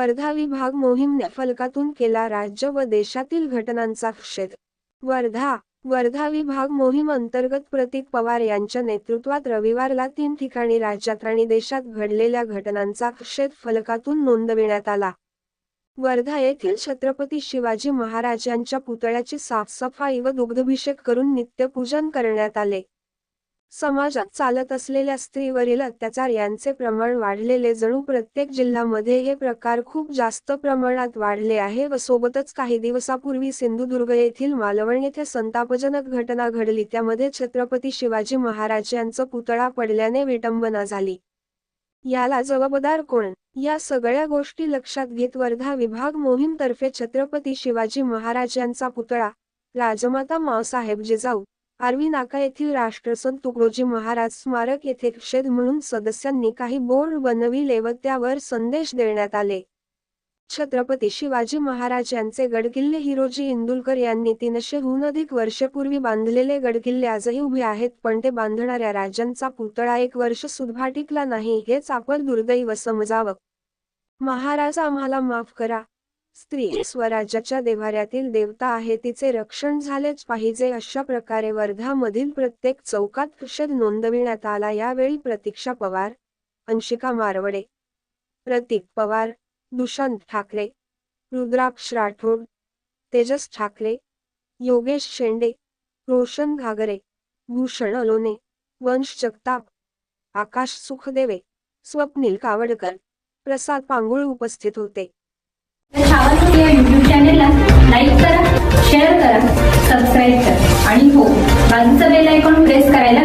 वर्धा विभाग मोहीमने फलकातून केला राज्य व देशातील घटनांचा क्षेत्र वर्धा वर्धा विभाग मोहीम अंतर्गत प्रतीक पवार यांच्या नेतृत्वात रविवारला तीन ठिकाणी राज्यात आणि देशात घडलेल्या घटनांचा क्षेत्र फलकातून नोंदविण्यात आला. वर्धा येथील छत्रपती शिवाजी महाराजांच्या पुतळ्याची साफसफाई व दुग्धभिषेक करून नित्यपूजन करण्यात आले. समाजात चालत असलेल्या स्त्रीवरील अत्याचार यांचे प्रमाण वाढलेले. जणू प्रत्येक जिल्ह्यामध्ये हे प्रकार खूप जास्त प्रमाणात वाढले आहे व सोबतच काही दिवसापूर्वी सिंधुदुर्ग येथील मालवण येथे संतापजनक घटना घडली. त्यामध्ये छत्रपती शिवाजी महाराज यांचा पुतळा पडल्याने विटंबना झाली. याला जबाबदार कोण? या सगळ्या गोष्टी लक्षात घेत वर्धा विभाग मोहीमतर्फे छत्रपती शिवाजी महाराज यांचा पुतळा राजमाता मावसाहेब जिजाऊ आर्वी नाका येथील राष्ट्रसंत तुकडोजी महाराज स्मारक येथे क्षेद म्हणून सदस्यांनी काही बोर्ड बनविले व त्यावर संदेश देण्यात आले. छत्रपती शिवाजी महाराज यांचे गडकिल्ले हिरोजी इंदुलकर यांनी तीनशेहून अधिक वर्षपूर्वी बांधलेले गडकिल्ले आजही उभे आहेत पण ते बांधणाऱ्या राजांचा पुतळा एक वर्ष सुद्धा टिकला नाही हेच आपण दुर्दैव समजावं. महाराज आम्हाला माफ करा. स्त्री स्वराज्याच्या देव्हाऱ्यातील देवता आहे तिचे रक्षण झालेच पाहिजे अशा प्रकारे वर्धामधील प्रत्येक चौकात निषेध नोंदविण्यात आला. यावेळी प्रतीक्षा पवार अंशिका मारवडे प्रतीक पवार दुष्यंत ठाकरे रुद्राक्ष राठोड तेजस ठाकरे योगेश शेंडे रोशन घागरे भूषण अलोने वंश जगताप आकाश सुखदेवे स्वप्नील कावडकर प्रसाद पांगुळ उपस्थित होते. छावा युट्यूब चॅनेलला लाईक करा शेअर करा सबस्क्राईब करा. आणि हो बाजूचं बेल आयकॉन प्रेस करायला